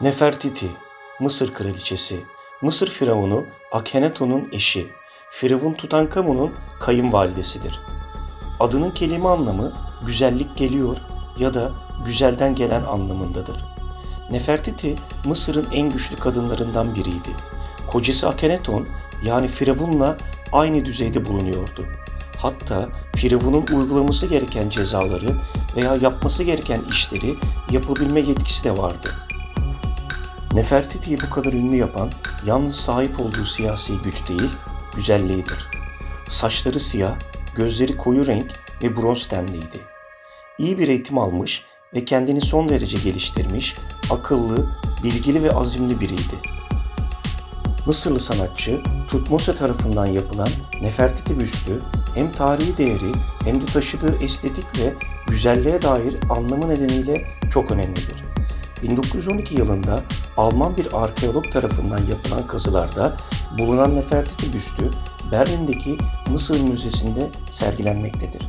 Nefertiti, Mısır kraliçesi, Mısır firavunu Akhenaton'un eşi, Firavun Tutankamon'un kayınvalidesidir. Adının kelime anlamı güzellik geliyor ya da güzelden gelen anlamındadır. Nefertiti Mısır'ın en güçlü kadınlarından biriydi. Kocası Akhenaton yani Firavun'la aynı düzeyde bulunuyordu. Hatta Firavun'un uygulaması gereken cezaları veya yapması gereken işleri yapabilme yetkisi de vardı. Nefertiti'yi bu kadar ünlü yapan yalnız sahip olduğu siyasi güç değil, güzelliğidir. Saçları siyah, gözleri koyu renk ve bronz tenliydi. İyi bir eğitim almış ve kendini son derece geliştirmiş, akıllı, bilgili ve azimli biriydi. Mısırlı sanatçı Tutmose tarafından yapılan Nefertiti büstü hem tarihi değeri hem de taşıdığı estetik ve güzelliğe dair anlamı nedeniyle çok önemlidir. 1912 yılında Alman bir arkeolog tarafından yapılan kazılarda bulunan Nefertiti büstü Berlin'deki Mısır Müzesi'nde sergilenmektedir.